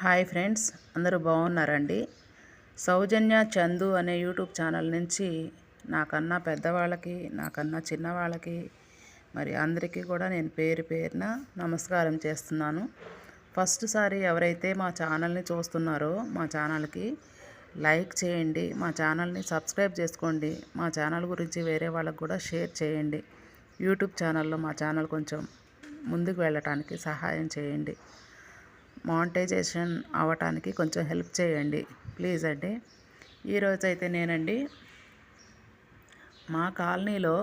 Hi friends అందరూ బాగున్నారండి? సౌజన్య చందు అనే యూట్యూబ్ ఛానల్ నుంచి నాకన్నా పెద్దవాళ్ళకి నాకన్నా చిన్నవాళ్ళకి మరి అందరికీ కూడా నేను పేరు పేరున నమస్కారం చేస్తున్నాను. ఫస్ట్ సారి ఎవరైతే మా ఛానల్ని చూస్తున్నారో మా ఛానల్కి లైక్ చేయండి మా ఛానల్ని సబ్స్క్రైబ్ చేసుకోండి మా ఛానల్ గురించి వేరే వాళ్ళకు కూడా షేర్ చేయండి. యూట్యూబ్ ఛానల్లో మా ఛానల్ కొంచెం ముందుకు వెళ్ళటానికి సహాయం చేయండి. మానిటైజేషన్ అవ్వటానికి కొంచెం హెల్ప్ చేయండి. ప్లీజ్ అండి. ఈరోజు అయితే నేనండి మా కాలనీలో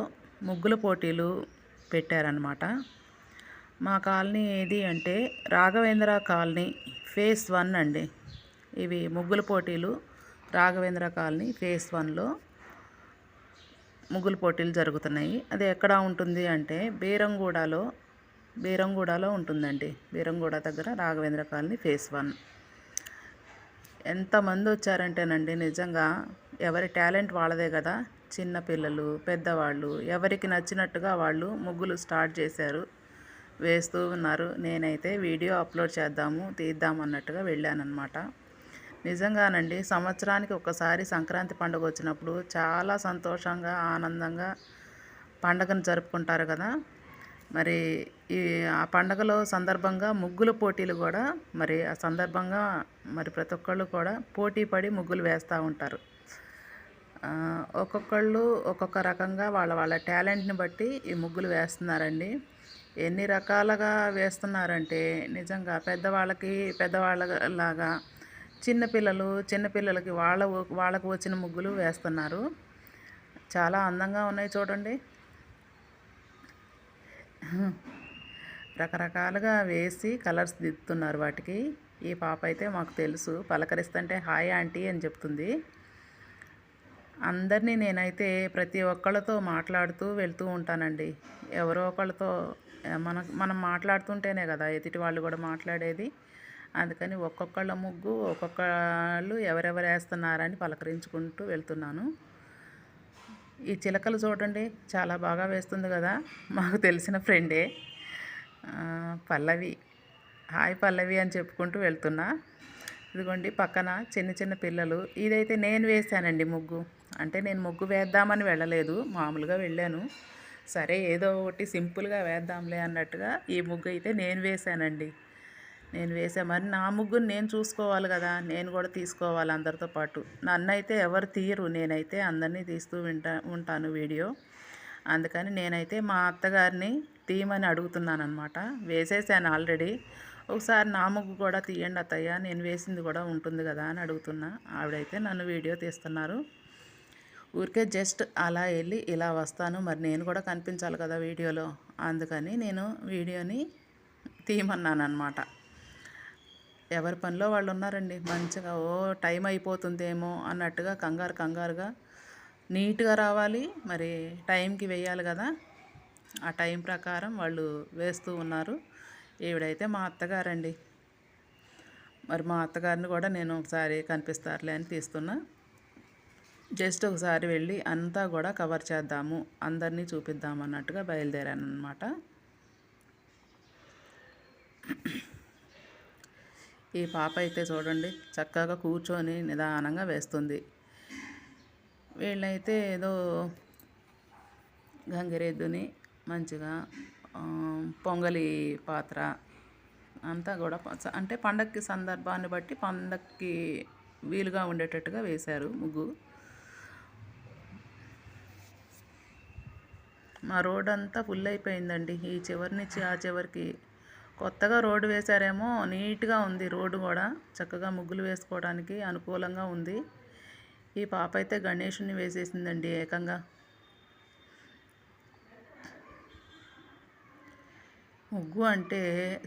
ముగ్గుల పోటీలు పెట్టారనమాట మా కాలనీ ఏది అంటే రాఘవేంద్ర కాలనీ ఫేస్ వన్ అండి. ఇవి ముగ్గుల పోటీలు రాఘవేంద్ర కాలనీ ఫేస్ వన్లో ముగ్గుల పోటీలు జరుగుతున్నాయి. అది ఎక్కడ ఉంటుంది అంటే బీరంగూడలో బీరంగూడలో ఉంటుందండి. బీరంగూడ దగ్గర రాఘవేంద్ర కాలనీ ఫేస్ వన్. ఎంతమంది వచ్చారంటేనండి నిజంగా ఎవరి టాలెంట్ వాళ్ళదే కదా. చిన్న పిల్లలు పెద్దవాళ్ళు ఎవరికి నచ్చినట్టుగా వాళ్ళు ముగ్గులు స్టార్ట్ చేశారు. వేస్తూ ఉన్నారు. నేనైతే వీడియో అప్లోడ్ చేద్దాము తీద్దాం అన్నట్టుగా వెళ్ళానమాట నిజంగానండి సంవత్సరానికి ఒకసారి సంక్రాంతి పండుగ వచ్చినప్పుడు చాలా సంతోషంగా ఆనందంగా పండగను జరుపుకుంటారు కదా. మరి ఈ ఆ పండగలో సందర్భంగా ముగ్గుల పోటీలు కూడా మరి ఆ సందర్భంగా మరి ప్రతి ఒక్కళ్ళు కూడా పోటీ పడి ముగ్గులు వేస్తూ ఉంటారు. ఒక్కొక్కళ్ళు ఒక్కొక్క రకంగా వాళ్ళ వాళ్ళ టాలెంట్ని బట్టి ఈ ముగ్గులు వేస్తున్నారండి. ఎన్ని రకాలుగా వేస్తున్నారంటే నిజంగా పెద్దవాళ్ళకి పెద్దవాళ్ళలాగా చిన్నపిల్లలు చిన్నపిల్లలకి వాళ్ళ వాళ్ళకు వచ్చిన ముగ్గులు వేస్తున్నారు. చాలా అందంగా ఉన్నాయి చూడండి. రకరకాలుగా వేసి కలర్స్ దిద్దుతున్నారు వాటికి. ఈ పాప అయితే మాకు తెలుసు. పలకరిస్తుంటే హాయ్ ఆంటీ అని చెప్తుంది. అందరినీ నేనైతే ప్రతి ఒక్కళ్ళతో మాట్లాడుతూ వెళ్తూ ఉంటానండి. ఎవరో ఒకళ్ళతో మన మనం మాట్లాడుతుంటేనే కదా ఎదుటి వాళ్ళు కూడా మాట్లాడేది. అందుకని ఒక్కొక్కళ్ళ ముగ్గు ఒక్కొక్కళ్ళు ఎవరెవరు వేస్తున్నారని పలకరించుకుంటూ వెళ్తున్నాను. ఈ చిలకలు చూడండి చాలా బాగా వేస్తుంది కదా. మాకు తెలిసిన ఫ్రెండే. పల్లవి. హాయ్ పల్లవి అని చెప్పుకుంటూ వెళ్తున్నా. ఇదిగోండి పక్కన చిన్న చిన్న పిల్లలు. ఇదైతే నేను వేసానండి ముగ్గు. అంటే నేను ముగ్గు వేద్దామని వెళ్ళలేదు. మామూలుగా వెళ్ళాను. సరే ఏదో ఒకటి సింపుల్గా వేద్దాంలే అన్నట్టుగా ఈ ముగ్గు అయితే నేను వేశానండి. నేను వేసా మరి నా ముగ్గురు నేను చూసుకోవాలి కదా నేను కూడా తీసుకోవాలి అందరితో పాటు. నన్ను అయితే ఎవరు తీయరు నేనైతే అందరినీ తీస్తూ వింటా ఉంటాను వీడియో. అందుకని నేనైతే మా అత్తగారిని తీయమని అడుగుతున్నాను అనమాట వేసేసాను ఆల్రెడీ. ఒకసారి నా ముగ్గు కూడా తీయండి అత్తయ్య నేను వేసింది కూడా ఉంటుంది కదా అని అడుగుతున్నా. ఆవిడైతే నన్ను వీడియో తీస్తున్నారు. ఊరికే జస్ట్ అలా వెళ్ళి ఇలా వస్తాను మరి నేను కూడా కనిపించాలి కదా వీడియోలో. అందుకని నేను వీడియోని తీయమన్నాను అనమాట ఎవరి పనిలో వాళ్ళు ఉన్నారండి మంచిగా ఓ టైం అయిపోతుందేమో అన్నట్టుగా కంగారు కంగారుగా నీట్గా రావాలి. మరి టైంకి వేయాలి కదా. ఆ టైం ప్రకారం వాళ్ళు వేస్తూ ఉన్నారు. ఈవిడైతే మా అత్తగారండి. మరి మా అత్తగారిని కూడా నేను ఒకసారి కనిపిస్తారులే అని తీస్తున్నా. జస్ట్ ఒకసారి వెళ్ళి అంతా కూడా కవర్ చేద్దాము అందరినీ చూపిద్దాం అన్నట్టుగా బయలుదేరాను అనమాట ఈ పాప అయితే చూడండి చక్కగా కూర్చొని నిదానంగా వేస్తుంది. వీళ్ళైతే ఏదో గంగిరెద్దుని మంచిగా పొంగలి పాత్ర అంతా కూడా అంటే పండక్కి సందర్భాన్ని బట్టి పండక్కి వీలుగా ఉండేటట్టుగా వేశారు ముగ్గు. మా రోడ్ అంతా ఫుల్ అయిపోయిందండి. ఈ చివరి నుంచి ఆ చివరికి కొత్తగా రోడ్డు వేశారేమో నీట్గా ఉంది రోడ్డు కూడా. చక్కగా ముగ్గులు వేసుకోవడానికి అనుకూలంగా ఉంది. ఈ పాప అయితే గణేషుని వేసేసిందండి ఏకంగా. ముగ్గు అంటే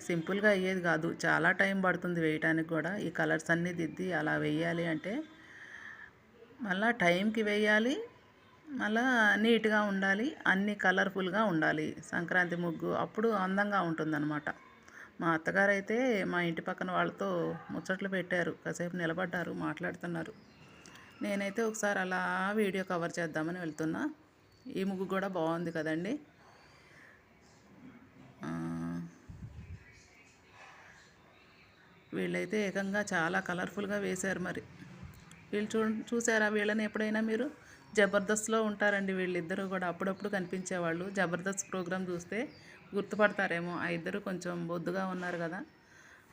సింపుల్గా అయ్యేది కాదు. చాలా టైం పడుతుంది వేయటానికి కూడా. ఈ కలర్స్ అన్నీ దిద్ది అలా వేయాలి అంటే మళ్ళా టైంకి వేయాలి మళ్ళా నీట్గా ఉండాలి అన్నీ కలర్ఫుల్గా ఉండాలి. సంక్రాంతి ముగ్గు అప్పుడు అందంగా ఉంటుందన్నమాట. మా అత్తగారు అయితే మా ఇంటి పక్కన వాళ్ళతో ముచ్చట్లు పెట్టారు. కాసేపు నిలబడ్డారు మాట్లాడుతున్నారు. నేనైతే ఒకసారి అలా వీడియో కవర్ చేద్దామని వెళ్తున్నా. ఈ ముగ్గు కూడా బాగుంది కదండి. వీళ్ళైతే ఏకంగా చాలా కలర్ఫుల్గా వేశారు మరి. వీళ్ళు చూ చూసారా వీళ్ళని ఎప్పుడైనా మీరు? జబర్దస్త్లో ఉంటారండి వీళ్ళిద్దరూ కూడా. అప్పుడప్పుడు కనిపించేవాళ్ళు. జబర్దస్త్ ప్రోగ్రాం చూస్తే గుర్తుపడతారేమో. ఆ ఇద్దరు కొంచెం బొద్దుగా ఉన్నారు కదా.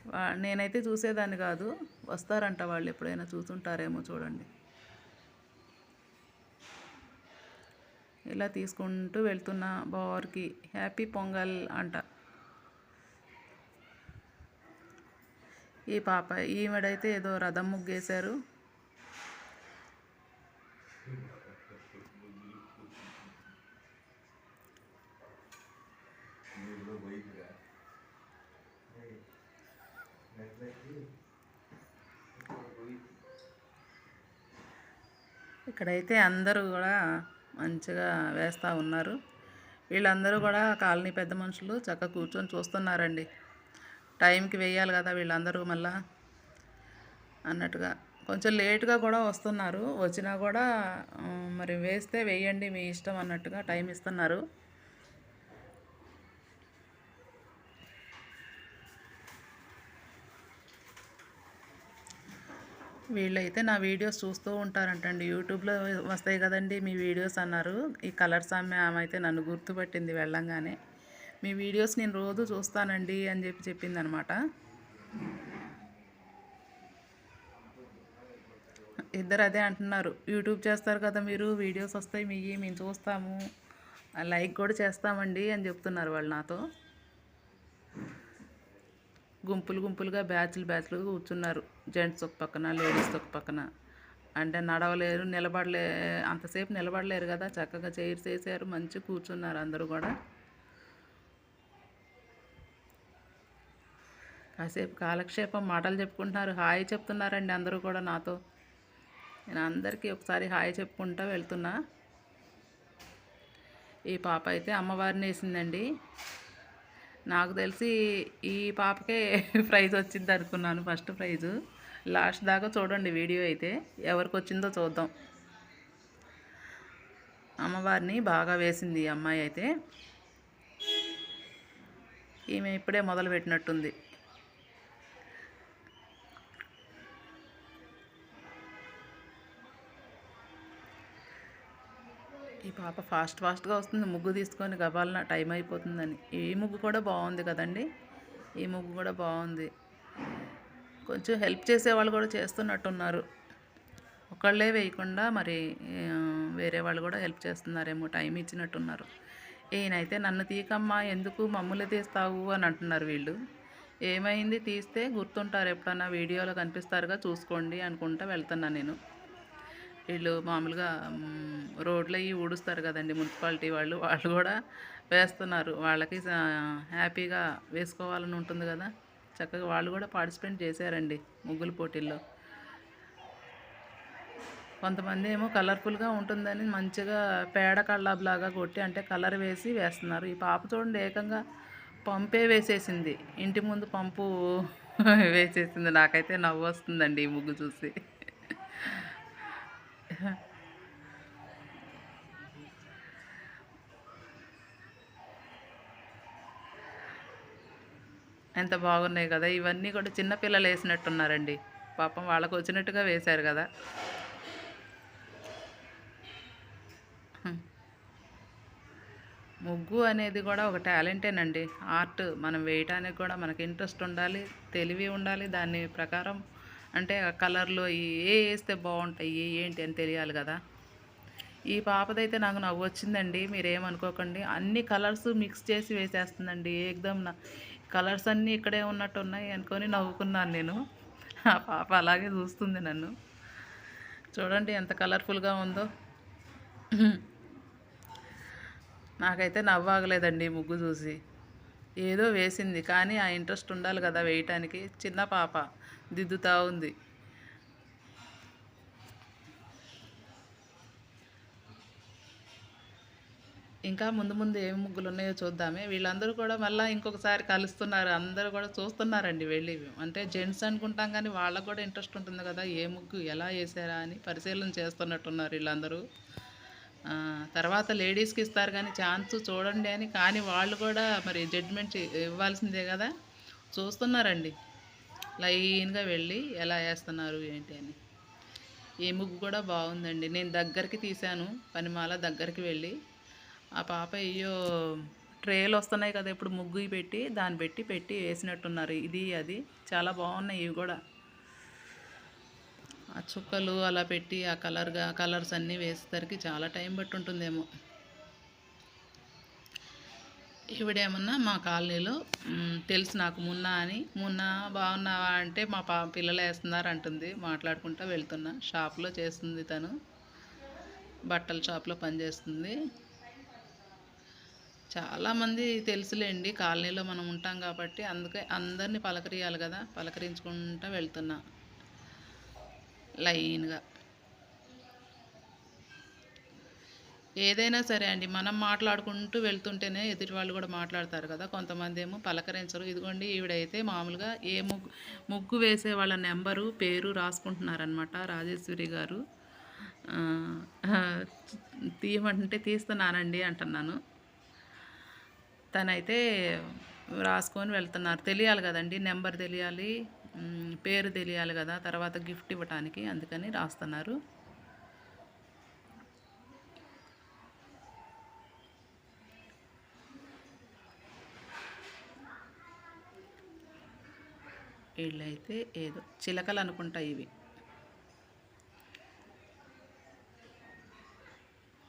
వా- నేనైతే చూసేదాన్ని కాదు. వస్తారంట వాళ్ళు ఎప్పుడైనా చూస్తుంటారేమో చూడండి. ఇలా తీసుకుంటూ వెళ్తున్న బావర్కి హ్యాపీ పొంగల్ అంట. ఈ పాప ఈమెడైతే ఏదో రథం ముగ్గేశారు. ఇక్కడైతే అందరూ కూడా మంచిగా వేస్తూ ఉన్నారు. వీళ్ళందరూ కూడా కాలనీ పెద్ద మనుషులు చక్కగా కూర్చొని చూస్తున్నారండి. టైంకి వేయాలి కదా వీళ్ళందరూ మళ్ళా అన్నట్టుగా. కొంచెం లేట్గా కూడా వస్తున్నారు. వచ్చినా కూడా మరి వేస్తే వేయండి మీ ఇష్టం అన్నట్టుగా టైం ఇస్తున్నారు. వీళ్ళైతే నా వీడియోస్ చూస్తూ ఉంటారంటండి. యూట్యూబ్లో వస్తాయి కదండి మీ వీడియోస్ అన్నారు. ఈ కలర్స్ ఆమె ఆమె అయితే నన్ను గుర్తుపట్టింది వెళ్ళంగానే. మీ వీడియోస్ నేను రోజు చూస్తానండి అని చెప్పి చెప్పింది అనమాట ఇద్దరు అదే అంటున్నారు. యూట్యూబ్ చేస్తారు కదా మీరు వీడియోస్ వస్తాయి మీ మేము చూస్తాము. లైక్ కూడా చేస్తామండి అని చెప్తున్నారు వాళ్ళు నాతో. గుంపులు గుంపులుగా బ్యాచ్లు బ్యాచ్లు కూర్చున్నారు. జెంట్స్ ఒక పక్కన లేడీస్ ఒక పక్కన. అంటే నడవలేరు నిలబడలే అంతసేపు నిలబడలేరు కదా. చక్కగా చైర్స్ వేసారు మంచి కూర్చున్నారు అందరూ కూడా. కాసేపు కాలక్షేపం మాటలు చెప్పుకుంటున్నారు. హాయ్ చెప్తున్నారండి అందరూ కూడా నాతో. నేను అందరికీ ఒకసారి హాయ్ చెప్పుకుంటా వెళ్తున్నా. ఈ పాప అయితే అమ్మవారిని వేసిందండి. నాకు తెలిసి ఈ పాపకే ప్రైజ్ వచ్చింది అనుకున్నాను ఫస్ట్ ప్రైజు. లాస్ట్ దాకా చూడండి వీడియో అయితే ఎవరికి వచ్చిందో చూద్దాం. అమ్మవారిని బాగా వేసింది ఈ అమ్మాయి అయితే. ఈమె ఇప్పుడే మొదలు పెట్టినట్టుంది పాప ఫాస్ట్ ఫాస్ట్గా వస్తుంది. ముగ్గు తీసుకొని గబాలన టైం అయిపోతుందని. ఈ ముగ్గు కూడా బాగుంది కదండి. ఈ ముగ్గు కూడా బాగుంది. కొంచెం హెల్ప్ చేసే వాళ్ళు కూడా చేస్తున్నట్టున్నారు. ఒకళ్ళే వేయకుండా మరి వేరే వాళ్ళు కూడా హెల్ప్ చేస్తున్నారేమో టైం ఇచ్చినట్టున్నారు. ఈయనైతే నన్ను తీకమ్మా ఎందుకు మమ్మల్ని తీస్తావు అని అంటున్నారు వీళ్ళు. ఏమైంది? తీస్తే గుర్తుంటారు ఎప్పుడన్నా వీడియోలో కనిపిస్తారుగా చూసుకోండి అనుకుంటా వెళ్తున్నా నేను. వీళ్ళు మామూలుగా రోడ్లు అవి ఊడుస్తారు కదండి మున్సిపాలిటీ వాళ్ళు. వాళ్ళు కూడా వేస్తున్నారు. వాళ్ళకి హ్యాపీగా వేసుకోవాలని ఉంటుంది కదా. చక్కగా వాళ్ళు కూడా పార్టిసిపేట్ చేశారండి ముగ్గుల పోటీల్లో. కొంతమంది ఏమో కలర్ఫుల్గా ఉంటుందని మంచిగా పేడ కల్లాబ్ లాగా కొట్టి అంటే కలర్ వేసి వేస్తున్నారు. ఈ పాప చూడండి ఏకంగా పంపే వేసేసింది. ఇంటి ముందు పంపు వేసేసింది. నాకైతే నవ్వు వస్తుందండి ఈ ముగ్గు చూసి. ఎంత బాగున్నాయి కదా. ఇవన్నీ కూడా చిన్నపిల్లలు వేసినట్టున్నారండి. పాపం వాళ్ళకు వచ్చినట్టుగా వేశారు కదా. ముగ్గు అనేది కూడా ఒక టాలెంటేనండి. ఆర్ట్ మనం వేయటానికి కూడా మనకి ఇంట్రెస్ట్ ఉండాలి తెలివి ఉండాలి. దాని ప్రకారం అంటే ఆ కలర్లు ఏ వేస్తే బాగుంటాయి ఏ ఏంటి అని తెలియాలి కదా. ఈ పాపదైతే నాకు నవ్వు వచ్చిందండి మీరేమనుకోకండి. అన్ని కలర్స్ మిక్స్ చేసి వేసేస్తుందండి. ఏకదమ్ నా కలర్స్ అన్నీ ఇక్కడే ఉన్నట్టు ఉన్నాయి అనుకొని నవ్వుకున్నాను నేను. ఆ పాప అలాగే చూస్తుంది నన్ను. చూడండి ఎంత కలర్ఫుల్గా ఉందో. నాకైతే నవ్వాగలేదండి ముగ్గు చూసి. ఏదో వేసింది కానీ ఆ ఇంట్రెస్ట్ ఉండాలి కదా వేయటానికి. చిన్న పాప దిద్దుతా ఉంది. ఇంకా ముందు ముందు ఏమి ముగ్గులు ఉన్నాయో చూద్దామే. వీళ్ళందరూ కూడా మళ్ళీ ఇంకొకసారి కలుస్తున్నారు. అందరూ కూడా చూస్తున్నారండి వెళ్ళి. అంటే జెంట్స్ అనుకుంటాం కానీ వాళ్ళకు కూడా ఇంట్రెస్ట్ ఉంటుంది కదా ఏ ముగ్గు ఎలా వేసారా అని పరిశీలన చేస్తున్నట్టున్నారు వీళ్ళందరూ. తర్వాత లేడీస్కి ఇస్తారు కానీ ఛాన్స్ చూడండి అని కానీ వాళ్ళు కూడా మరి జడ్జ్మెంట్ ఇవ్వాల్సిందే కదా. చూస్తున్నారండి. లైన్గా వెళ్ళి ఎలా వేస్తున్నారు ఏంటి అని. ఈ ముగ్గు కూడా బాగుందండి. నేను దగ్గరికి తీశాను. పనిమాల దగ్గరికి వెళ్ళి. ఆ పాప అయ్యో ట్రేలు వస్తున్నాయి కదా ఇప్పుడు ముగ్గు పెట్టి దాన్ని పెట్టి పెట్టి వేసినట్టున్నారు. ఇది అది. చాలా బాగున్నాయి ఇవి కూడా. ఆ చుక్కలు అలా పెట్టి ఆ కలర్గా కలర్స్ అన్నీ వేసేసరికి చాలా టైం పట్టి ఉంటుందేమో ఈవిడేమన్నా మా కాలనీలో తెలుసు నాకు మున్నా అని. మున్నా బాగున్నావా అంటే మా పా పిల్లలు వేస్తున్నారు అంటుంది. మాట్లాడుకుంటూ వెళ్తున్నా. షాప్లో చేస్తుంది తను. బట్టల షాప్లో పనిచేస్తుంది. చాలామంది తెలుసులేండి కాలనీలో మనం ఉంటాం కాబట్టి అందుకే అందరినీ పలకరియాలి కదా పలకరించుకుంటూ వెళ్తున్నా. లైన్గా. ఏదైనా సరే అండి మనం మాట్లాడుకుంటూ వెళ్తుంటేనే ఎదుటి వాళ్ళు కూడా మాట్లాడతారు కదా కొంతమంది ఏమో పలకరించరు. ఇదిగోండి ఈవిడైతే మామూలుగా ఏ ముగ్గు ముగ్గు వేసే వాళ్ళ నెంబరు పేరు రాసుకుంటున్నారనమాట రాజేశ్వరి గారు. తీయమంటే తీస్తున్నానండి అంటున్నాను. తనైతే రాసుకొని వెళ్తున్నారు. తెలియాలి కదండి నెంబర్ తెలియాలి పేరు తెలియాలి కదా తర్వాత గిఫ్ట్ ఇవ్వటానికి అందుకని రాస్తున్నారు. వీళ్ళైతే ఏదో చిలకలు అనుకుంటా ఇవి.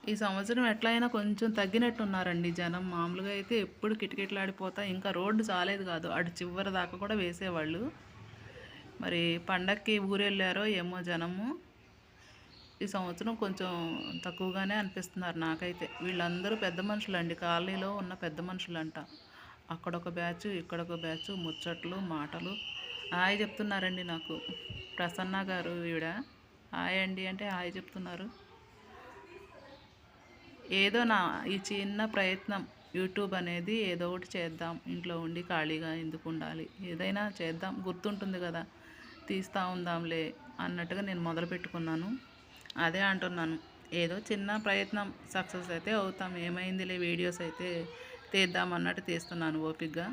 ఈ సంవత్సరం ఎట్లయినా కొంచెం తగ్గినట్టున్నారండి జనం. మామూలుగా అయితే ఎప్పుడు కిటకిటలాడిపోతా ఇంకా రోడ్డు చాలేదు కాదు. అటు చివరి దాకా కూడా వేసేవాళ్ళు. మరి పండక్కి ఊరెళ్ళారో ఏమో జనము. ఈ సంవత్సరం కొంచెం తక్కువగానే అనిపిస్తున్నారు నాకైతే. వీళ్ళందరూ పెద్ద మనుషులు అండి కాలనీలో ఉన్న పెద్ద మనుషులు అంట అక్కడొక బ్యాచ్ ఇక్కడొక బ్యాచ్ ముచ్చట్లు మాటలు. హాయ్ చెప్తున్నారండి నాకు. ప్రసన్న గారు ఈవిడ. హాయ్ అండి అంటే హాయ్ చెప్తున్నారు. ఏదో నా ఈ చిన్న ప్రయత్నం యూట్యూబ్ అనేది ఏదో ఒకటి చేద్దాం ఇంట్లో ఉండి ఖాళీగా ఎందుకు ఉండాలి? ఏదైనా చేద్దాం గుర్తుంటుంది కదా తీస్తూ ఉందాంలే అన్నట్టుగా నేను మొదలు పెట్టుకున్నాను. అదే అంటున్నాను. ఏదో చిన్న ప్రయత్నం సక్సెస్ అయితే అవుతాం ఏమైందిలే వీడియోస్ అయితే తీద్దాం అన్నట్టు తీస్తున్నాను ఓపిక్గా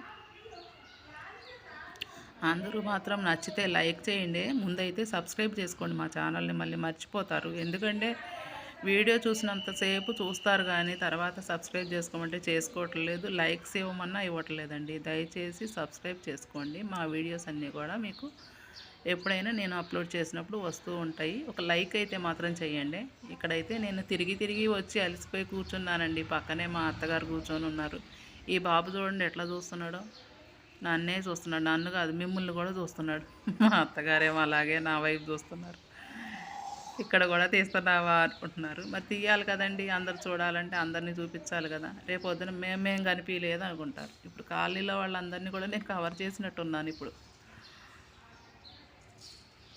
అందరూ మాత్రం నచ్చితే లైక్ చేయండి. ముందైతే సబ్స్క్రైబ్ చేసుకోండి మా ఛానల్ని మళ్ళీ మర్చిపోతారు. ఎందుకంటే వీడియో చూసినంతసేపు చూస్తారు కానీ తర్వాత సబ్స్క్రైబ్ చేసుకోమంటే చేసుకోవట్లేదు. లైక్స్ ఇవ్వమన్నా ఇవ్వట్లేదండి. దయచేసి సబ్స్క్రైబ్ చేసుకోండి. మా వీడియోస్ అన్నీ కూడా మీకు ఎప్పుడైనా నేను అప్లోడ్ చేసినప్పుడు వస్తూ ఉంటాయి. ఒక లైక్ అయితే మాత్రం చేయండి. ఇక్కడైతే నేను తిరిగి తిరిగి వచ్చి అలసిపోయి కూర్చున్నానండి. పక్కనే మా అత్తగారు కూర్చొని ఉన్నారు. ఈ బాబు చూడండి ఎట్లా చూస్తున్నాడో. నన్నే చూస్తున్నాడు. నన్ను కాదు మిమ్మల్ని కూడా చూస్తున్నాడు. మా అత్తగారేమో అలాగే నా వైపు చూస్తున్నారు. ఇక్కడ కూడా తీస్తున్నావా అనుకుంటున్నారు మరి తీయాలి కదండి అందరు చూడాలంటే అందరినీ చూపించాలి కదా. రేపు వద్దున మేము మేము కనిపించలేదు అనుకుంటారు. ఇప్పుడు కాలనీలో వాళ్ళందరినీ కూడా నేను కవర్ చేసినట్టున్నాను ఇప్పుడు.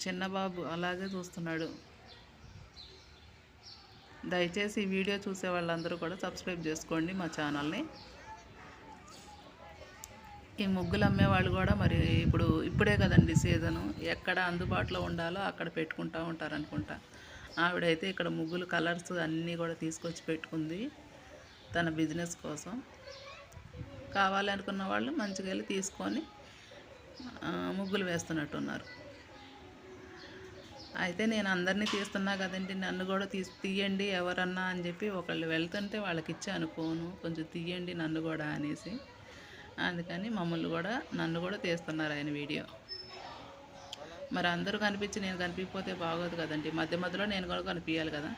చిన్నబాబు అలాగే చూస్తున్నాడు. దయచేసి ఈ వీడియో చూసే వాళ్ళందరూ కూడా సబ్స్క్రైబ్ చేసుకోండి మా ఛానల్ని. ఈ ముగ్గులు అమ్మే వాళ్ళు కూడా మరి ఇప్పుడు ఇప్పుడే కదండి సీజను. ఎక్కడ అందుబాటులో ఉండాలో అక్కడ పెట్టుకుంటూ ఉంటారు అనుకుంటా. ఆవిడైతే ఇక్కడ ముగ్గులు కలర్స్ అన్నీ కూడా తీసుకొచ్చి పెట్టుకుంది తన బిజినెస్ కోసం. కావాలనుకున్న వాళ్ళు మంచిగా వెళ్ళి తీసుకొని ముగ్గులు ముగ్గులు వేస్తున్నట్టున్నారు. అయితే నేను అందరినీ తీస్తున్నా కదండి నన్ను కూడా తీసి తీయండి ఎవరన్నా అని చెప్పి ఒకళ్ళు వెళ్తుంటే వాళ్ళకి ఇచ్చాను అనుకోను కొంచెం తీయండి నన్ను కూడా అనేసి. అందుకని మమ్మల్ని కూడా నన్ను కూడా తీస్తున్నారు ఆయన వీడియో. మరి అందరూ కనిపించి నేను కనిపించకపోతే బాగోదు కదండి. మధ్య మధ్యలో నేను కూడా కనిపించాలి కదా.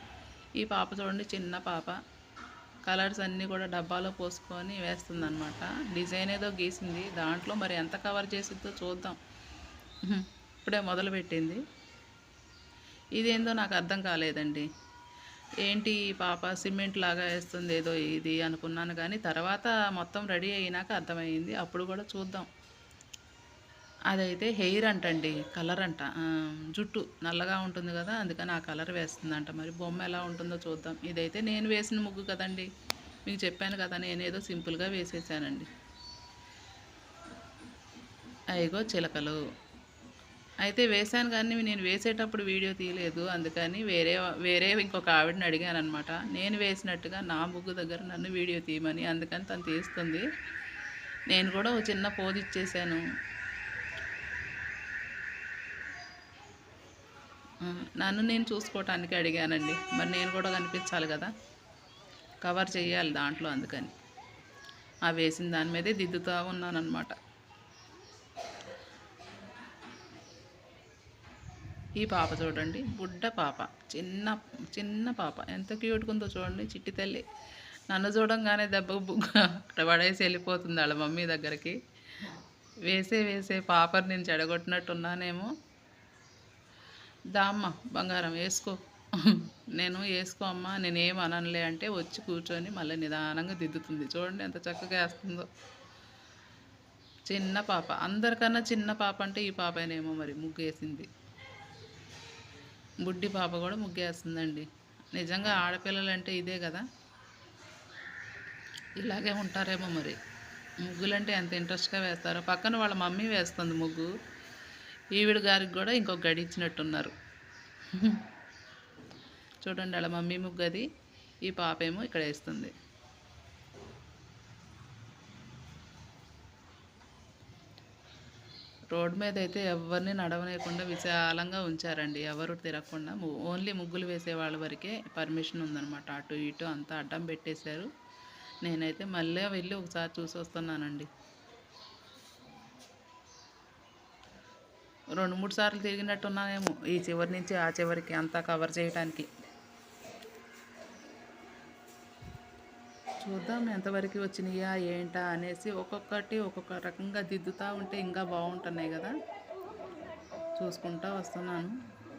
ఈ పాప చూడండి చిన్న పాప. కలర్స్ అన్నీ కూడా డబ్బాలో పోసుకొని వేస్తుందన్నమాట. డిజైన్ ఏదో గీసింది. దాంట్లో మరి ఎంత కవర్ చేసిద్దో చూద్దాం. ఇప్పుడే మొదలుపెట్టింది. ఇదేందో నాకు అర్థం కాలేదండి. ఏంటి పాప సిమెంట్ లాగా వేస్తుంది ఏదో ఇది అనుకున్నాను కానీ తర్వాత మొత్తం రెడీ అయినాక అర్థమైంది. అప్పుడు కూడా చూద్దాం. అదైతే హెయిర్ అంటండి కలర్ అంట. జుట్టు నల్లగా ఉంటుంది కదా అందుకని ఆ కలర్ వేస్తుందంట. మరి బొమ్మ ఎలా ఉంటుందో చూద్దాం. ఇదైతే నేను వేసిన ముగ్గు కదండి. మీకు చెప్పాను కదా నేనేదో సింపుల్గా వేసేసానండి. అయిగో చిలకలు. అయితే వేశాను కానీ నేను వేసేటప్పుడు వీడియో తీయలేదు. అందుకని వేరే వేరే ఇంకొక ఆవిడని అడిగాను అనమాట నేను వేసినట్టుగా నా ముగ్గు దగ్గర నన్ను వీడియో తీయమని అందుకని తను తీస్తుంది. నేను కూడా ఒక చిన్న పోజ్ ఇచ్చేసాను. నన్ను నేను చూసుకోవటానికి అడిగానండి. మరి నేను కూడా కనిపించాలి కదా. కవర్ చేయాలి దాంట్లో అందుకని. ఆ వేసిన దాని మీదే దిద్దుతూ ఉన్నానన్నమాట. ఈ పాప చూడండి బుడ్డ పాప. చిన్న చిన్న పాప. ఎంత క్యూట్గా ఉందో చూడండి చిట్టి తల్లి. నన్ను చూడంగానే దెబ్బకు బుగ్గ అక్కడ పడేసి వెళ్ళిపోతుంది వాళ్ళ మమ్మీ దగ్గరికి. వేసే వేసే పాపని నేను చెడగొట్టినట్టున్నానేమో. దామ్మ బంగారం వేసుకో. నేను వేసుకో అమ్మ నేనేం అననులే అంటే వచ్చి కూర్చొని మళ్ళీ నిదానంగా దిద్దుతుంది. చూడండి ఎంత చక్కగా వేస్తుందో. చిన్న పాప. అందరికన్నా చిన్న పాప అంటే ఈ పాపనేమో మరి ముగ్గు వేసింది బుడ్డి పాప కూడా ముగ్గేస్తుందండి. నిజంగా ఆడపిల్లలు అంటే ఇదే కదా. ఇలాగే ఉంటారేమో మరి. ముగ్గులంటే ఎంత ఇంట్రెస్ట్గా వేస్తారో. పక్కన వాళ్ళ మమ్మీ వేస్తుంది ముగ్గు. ఈవిడ గారికి కూడా ఇంకొక గడి చూడండి వాళ్ళ మమ్మీ ముగ్గు అది ఈ పాప ఏమో ఇక్కడ వేస్తుంది. రోడ్ మీద అయితే ఎవరిని నడవనేయకుండా విశాలంగా ఉంచారండి. ఎవరు తిరగకుండా ము- ఓన్లీ ముగ్గులు వేసే వాళ్ళ వరకే పర్మిషన్ ఉందన్నమాట. అటు ఇటు అంతా అడ్డం పెట్టేశారు. నేనైతే మళ్ళీ వెళ్ళి ఒకసారి చూసి వస్తున్నానండి. రెండు మూడు సార్లు తిరిగినట్టున్నానేమో ఈ చివరి నుంచి ఆ చివరికి అంతా కవర్ చేయడానికి చూద్దాం ఎంతవరకు వచ్చినాయా ఏంటా అనేసి ఒక్కొక్కటి ఒక్కొక్క రకంగా దిద్దుతూ ఉంటే ఇంకా బాగుంటున్నాయి కదా. చూసుకుంటా వస్తున్నాను.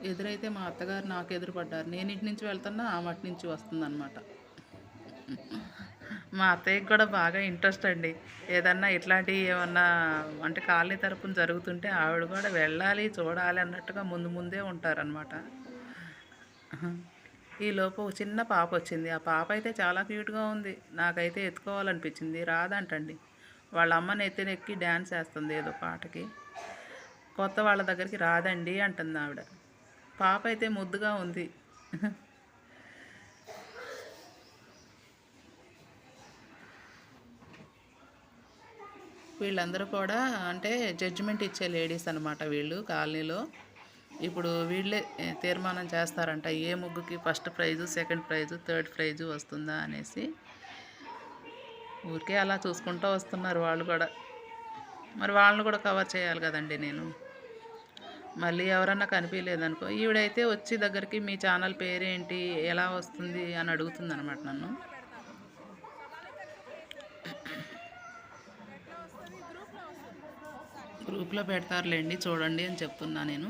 ఎదురైతే మా అత్తగారు నాకు ఎదురుపడ్డారు. నేను ఇంటి నుంచి వెళ్తున్నా ఆమె అటు నుంచి వస్తుందన్నమాట. మా అత్తయ్యకి కూడా బాగా ఇంట్రెస్ట్ అండి. ఏదన్నా ఇట్లాంటివి ఏమన్నా అంటే కాలనీ తరపున జరుగుతుంటే ఆవిడ కూడా వెళ్ళాలి చూడాలి అన్నట్టుగా ముందు ముందే ఉంటారనమాట ఈలోపు ఒక చిన్న పాప వచ్చింది. ఆ పాప అయితే చాలా క్యూట్గా ఉంది. నాకైతే ఎత్తుకోవాలనిపించింది. రాదంటండి. వాళ్ళ అమ్మని ఎత్తినెక్కి డ్యాన్స్ వేస్తుంది ఏదో పాటకి. కొత్త వాళ్ళ దగ్గరికి రాదండి అంటుంది ఆవిడ. పాప అయితే ముద్దుగా ఉంది. వీళ్ళందరూ కూడా అంటే జడ్జిమెంట్ ఇచ్చే లేడీస్ అనమాట వీళ్ళు కాలనీలో. ఇప్పుడు వీళ్ళే తీర్మానం చేస్తారంట ఏ ముగ్గుకి first prize second prize third prize వస్తుందా అనేసి. ఊరికే అలా చూసుకుంటూ వస్తున్నారు వాళ్ళు కూడా. మరి వాళ్ళని కూడా కవర్ చేయాలి కదండి నేను. మళ్ళీ ఎవరన్నా కనిపించలేదనుకో ఈవిడైతే వచ్చి దగ్గరికి మీ ఛానల్ పేరేంటి ఎలా వస్తుంది అని అడుగుతుంది అనమాట నన్ను గ్రూప్లో పెడతారులేండి చూడండి అని చెప్తున్నా నేను.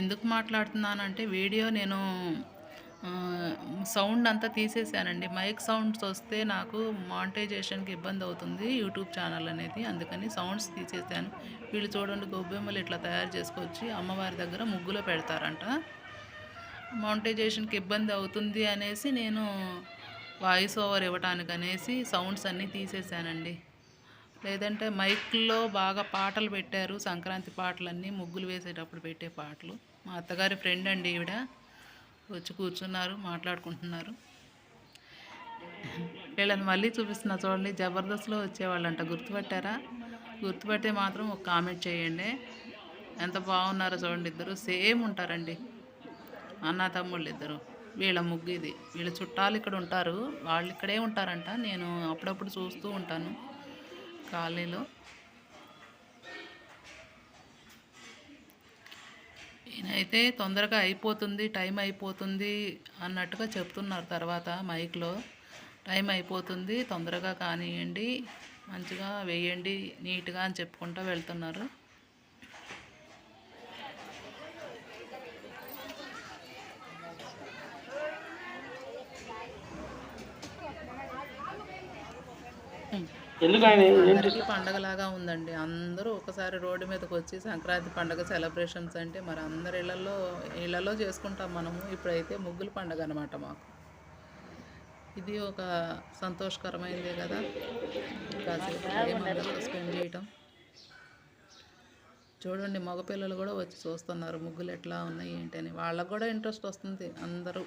ఎందుకు మాట్లాడుతున్నానంటే వీడియో నేను సౌండ్ అంతా తీసేసానండి. మైక్ సౌండ్స్ వస్తే నాకు మానిటైజేషన్కి ఇబ్బంది అవుతుంది యూట్యూబ్ ఛానల్ అనేది. అందుకని సౌండ్స్ తీసేసాను. వీళ్ళు చూడండి గొబ్బెమ్మలు ఇట్లా తయారు చేసుకొచ్చి అమ్మవారి దగ్గర ముగ్గులో పెడతారంట. మానిటైజేషన్కి ఇబ్బంది అవుతుంది అనేసి నేను వాయిస్ ఓవర్ ఇవ్వటానికి అనేసి సౌండ్స్ అన్నీ తీసేసానండి. లేదంటే మైక్లో బాగా పాటలు పెట్టారు. సంక్రాంతి పాటలన్నీ ముగ్గులు వేసేటప్పుడు పెట్టే పాటలు. మా అత్తగారి ఫ్రెండ్ అండి ఈవిడ. వచ్చి కూర్చున్నారు మాట్లాడుకుంటున్నారు. వీళ్ళని మళ్ళీ చూపిస్తున్నా చూడండి. జబర్దస్త్లో వచ్చేవాళ్ళంట. గుర్తుపట్టారా? గుర్తుపట్టే మాత్రం ఒక కామెంట్ చేయండి. ఎంత బాగున్నారో చూడండి ఇద్దరు. సేమ్ ఉంటారండి. అన్న తమ్ముళ్ళు ఇద్దరు. వీళ్ళ ముగ్గు ఇది వీళ్ళ చుట్టాలు ఇక్కడ ఉంటారు. వాళ్ళు ఇక్కడే ఉంటారంట. నేను అప్పుడప్పుడు చూస్తూ ఉంటాను. కాలనీలో ఈయనైతే తొందరగా అయిపోతుంది టైం అయిపోతుంది అన్నట్టుగా చెప్తున్నారు తర్వాత మైక్లో. టైం అయిపోతుంది తొందరగా కానివ్వండి మంచిగా వేయండి నీట్గా అని చెప్పుకుంటూ వెళ్తున్నారు. ఎందుకు ఆయన ఏంటి అందరికీ పండగలాగా ఉందండి. అందరూ ఒకసారి రోడ్డు మీదకి వచ్చి సంక్రాంతి పండగ సెలబ్రేషన్స్ అంటే మరి అందరి ఇళ్ళలో ఇళ్ళలో చేసుకుంటాం మనము. ఇప్పుడైతే ముగ్గుల పండగ అనమాట మాకు. ఇది ఒక సంతోషకరమైనదే కదా. కాసేపు స్పెండ్ చేయటం. చూడండి మగపిల్లలు కూడా వచ్చి చూస్తున్నారు ముగ్గులు ఎట్లా ఉన్నాయి ఏంటి అని. వాళ్ళకు కూడా ఇంట్రెస్ట్ వస్తుంది అందరూ.